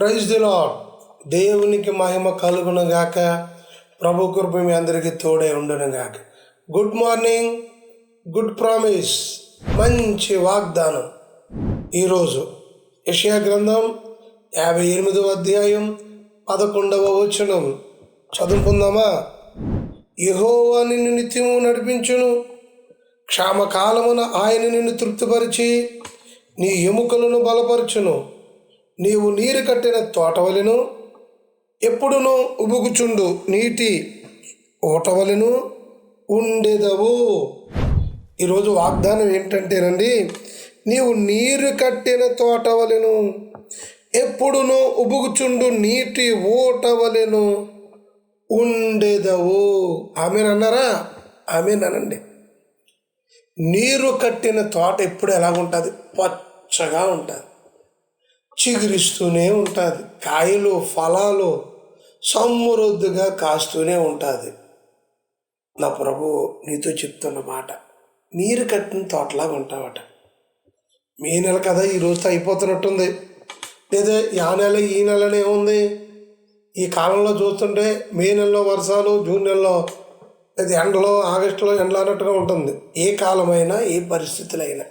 Praise the lord దేవునికి మహిమ కలుగును గాక. ప్రభు కృప మీ అందరికీ తోడే ఉండును గాక. గుడ్ మార్నింగ్ గుడ్ ప్రామిస్ మంచి వాగ్దానం. ఈరోజు యషయా గ్రంథం యాభై ఎనిమిదవ అధ్యాయం పదకొండవ వచనం. చదువుకుందామా? యెహోవా నిన్ను నిత్యము నడిపించును. క్షామకాలమున ఆయన నిన్ను తృప్తిపరిచి నీ ఎముకలను బలపరచును. నీవు నీరు కట్టిన తోటవలను ఎప్పుడునూ ఉబుగుచుండు నీటి ఓటవలెను ఉండేదవు. ఈరోజు వాగ్దానం ఏంటంటేనండి నీవు నీరు కట్టిన తోటవలను ఎప్పుడును ఉబుగుచుండు నీటి ఓటవలను ఉండేదవు. ఆమెనన్నారా అనండి. నీరు కట్టిన తోట ఎప్పుడు ఎలాగుంటుంది? పచ్చగా ఉంటుంది. చిగురిస్తూనే ఉంటుంది. కాయలు ఫలాలు సమృద్ధిగా కాస్తూనే ఉంటుంది. నా ప్రభు నీతో చెప్తున్న మాట నీరు కట్టిన తోటలాగా ఉంటావట. మే నెల కదా ఈ రోజుతో అయిపోతున్నట్టుంది. లేదా ఆ నెల ఈ నెలనే ఉంది. ఈ కాలంలో చూస్తుంటే మే నెలలో వర్షాలు జూన్ నెలలో లేదా ఎండలో ఆగస్టులో ఎండలు అన్నట్టుగా ఉంటుంది. ఏ కాలమైనా ఏ పరిస్థితులైనా.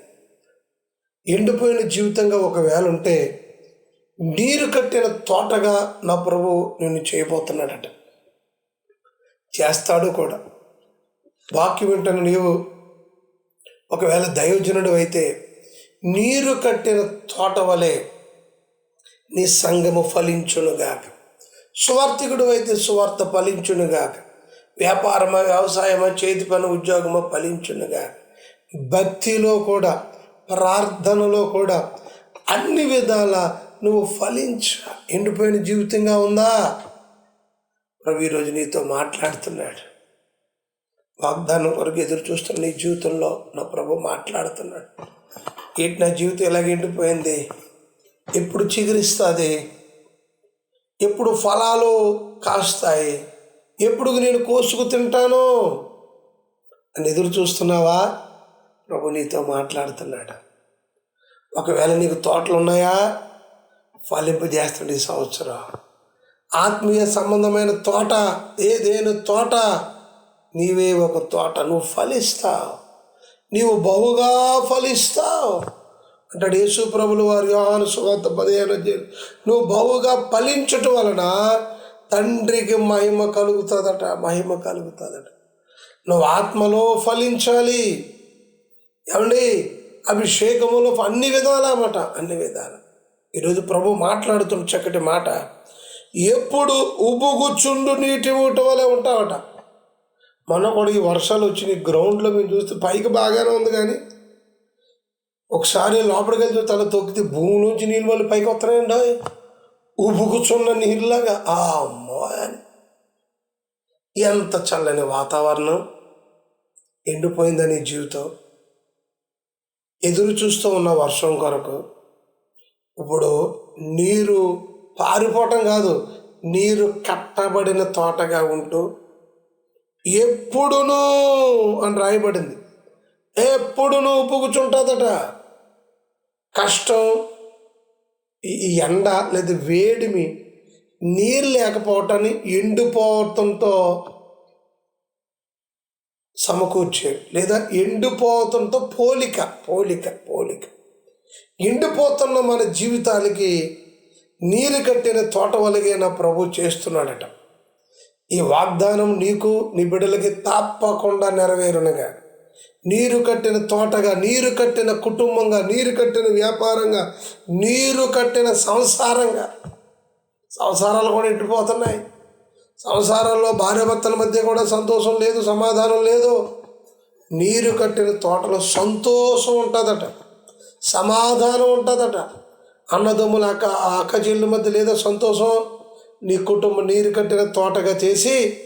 ఎండిపోయిన జీవితంగా ఒకవేళ ఉంటే నీరు కట్టిన తోటగా నా ప్రభు నిన్ను చేయబోతున్నాడట. చేస్తాడు కూడా. వాక్యం వింటున్న నీవు ఒకవేళ దైవజనుడు అయితే నీరు కట్టిన తోట వలె నీ సంగము ఫలించునుగాక సువార్థికుడు అయితే సువార్త ఫలించునుగాక వ్యాపారమా వ్యవసాయమా చేతి పని ఉద్యోగమా ఫలించునుగాక భక్తిలో కూడా ప్రార్థనలో కూడా అన్ని విధాల నువ్వు ఫలించు. ఎండిపోయిన జీవితంగా ఉందా? ప్రభు ఈరోజు నీతో మాట్లాడుతున్నాడు. వాగ్దానం వరకు ఎదురు చూస్తున్న నీ జీవితంలో నా ప్రభు మాట్లాడుతున్నాడు. ఏంటి నా జీవితం ఎలాగ ఎండిపోయింది? ఎప్పుడు చిగురిస్తుంది? ఎప్పుడు ఫలాలు కాస్తాయి? ఎప్పుడు నేను కోసుకు తింటాను? అని ఎదురు చూస్తున్నావా? ప్రభు నీతో మాట్లాడుతున్నాడు. ఒకవేళ నీకు తోటలు ఉన్నాయా? ఫలింపజేస్తుంది ఈ సంవత్సరం. ఆత్మీయ సంబంధమైన తోట ఏదేను తోట నీవే ఒక తోట నువ్వు ఫలిస్తావు. నీవు బహుగా ఫలిస్తావు. అంటాడు యేసు ప్రభులు వారి యోహాను సువార్త పదిహేను నువ్వు బహుగా ఫలించటం వలన తండ్రికి మహిమ కలుగుతుందట మహిమ కలుగుతుందట. నువ్వు ఆత్మలో ఫలించాలి. ఏమండి? అభిషేకములో అన్ని విధాలన్నమాట అన్ని విధాలు. ఈరోజు ప్రభు మాట్లాడుతున్న చక్కటి మాట. ఎప్పుడు ఉబ్బుగుచ్చుండు నీటి ఊట వలె ఉంటావట. మొన్న కూడా ఈ వర్షాలు వచ్చినాయి గ్రౌండ్లో మేము చూస్తే పైకి బాగానే ఉంది కానీ ఒకసారి లోపలికి వెళ్తే తల తొక్కితే భూమి నుంచి నీళ్ళు మళ్ళీ పైకి వస్తున్నాయండి. ఉబుకుచున్న నీళ్ళలాగా ఆ అమ్మో అని. ఎంత చల్లని వాతావరణం. ఎండిపోయిందని జీవితం. ఎదురు చూస్తూ ఉన్న వర్షం కొరకు ఇప్పుడు నీరు పారిపోవటం కాదు నీరు కట్టబడిన తోటగా ఉంటూ ఎప్పుడునూ అని రాయబడింది. ఎప్పుడునూ ఉప్పుకుచుంటుందట. కష్టం ఈ ఈ ఎండ లేదా వేడిమి నీరు లేకపోవటాన్ని ఎండిపోవటంతో సమకూర్చాడు లేదా ఎండిపోవటంతో పోలిక పోలిక పోలిక. ఎండిపోతున్న మన జీవితానికి నీరు కట్టిన తోట వలిగే నా ప్రభు చేస్తున్నాడట. ఈ వాగ్దానం నీకు నీ బిడ్డలకి తప్పకుండా నెరవేరునుగా. నీరు కట్టిన తోటగా నీరు కట్టిన కుటుంబంగా నీరు కట్టిన వ్యాపారంగా నీరు కట్టిన సంసారంగా. సంసారాలు కూడా ఎండిపోతున్నాయి సంసారాల్లో భార్యాభర్తల మధ్య కూడా సంతోషం లేదు సమాధానం లేదు. నీరు కట్టిన తోటలో సంతోషం ఉంటుందట. సమాధానం ఉంటుందట. అన్నదమ్ముల అక్క ఆ అక్క చెల్లి మధ్య లేదా సంతోషం? నీ కుటుంబం నీరు కట్టిన తోటగా చేసి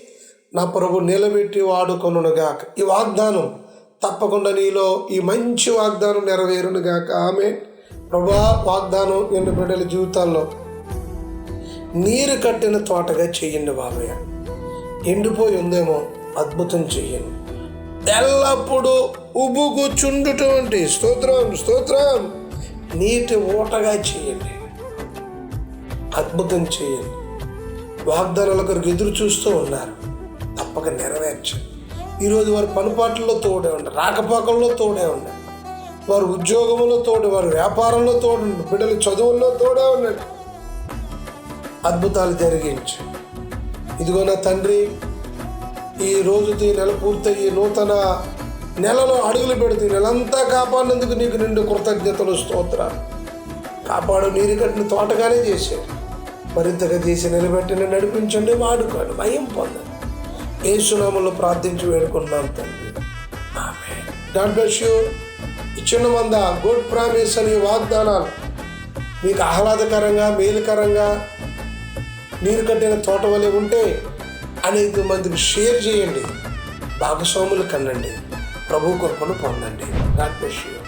నా ప్రభు నిలబెట్టి వాడుకొనుగాక ఈ వాగ్దానం తప్పకుండా నీలో ఈ మంచి వాగ్దానం నెరవేరునుగాక. ఆమె ప్రభా వాగ్దానం నిన్ను బిడ్డల జీవితాల్లో నీరు కట్టిన తోటగా చెయ్యండి బాబయ్య. ఎండిపోయి ఉందేమో అద్భుతం చెయ్యండి ఎల్లప్పుడూ ఉబుకుచుండుటువంటి స్తోత్రం స్తోత్రం. నీటి ఊటగా చేయండి. అద్భుతం చేయండి. వాగ్దానాల కొరకు ఎదురు చూస్తూ ఉన్నారు. తప్పక నెరవేర్చండి. ఈరోజు వారి పనుపాట్లలో తోడే ఉండండి రాకపోకల్లో తోడే ఉండండి వారు ఉద్యోగంలో తోడు వారు వ్యాపారంలో తోడు బిడ్డల చదువుల్లో తోడే ఉన్నాడు అద్భుతాలు జరిగించు ఇదిగో నా తండ్రి ఈ రోజుది నెల పూర్తయి నూతన నెలలో అడుగులు పెడుతూ నెలంతా కాపాడినందుకు నీకు నిండు కృతజ్ఞతలు స్తోత్రాలు. కాపాడు నీరు కట్టిన తోటగానే చేశాడు. మరింతగా చేసి నిలబెట్టిన నడిపించండి వాడుకోండి భయం పొందండి. ఏ సునామంలో ప్రార్థించి వేడుకున్నాం తండ్రి. ఆమె గాడ్ బ్లెస్ యూ. చిన్న మంద గుడ్ ప్రామిస్ అని వాగ్దానాలు. మీకు ఆహ్లాదకరంగా మేలుకరంగా నీరు కట్టిన తోట వలె ఉంటే అనేక మందికి షేర్ చేయండి. భాగస్వాములు కనండి ప్రభు కృపను పొందండి. God bless you.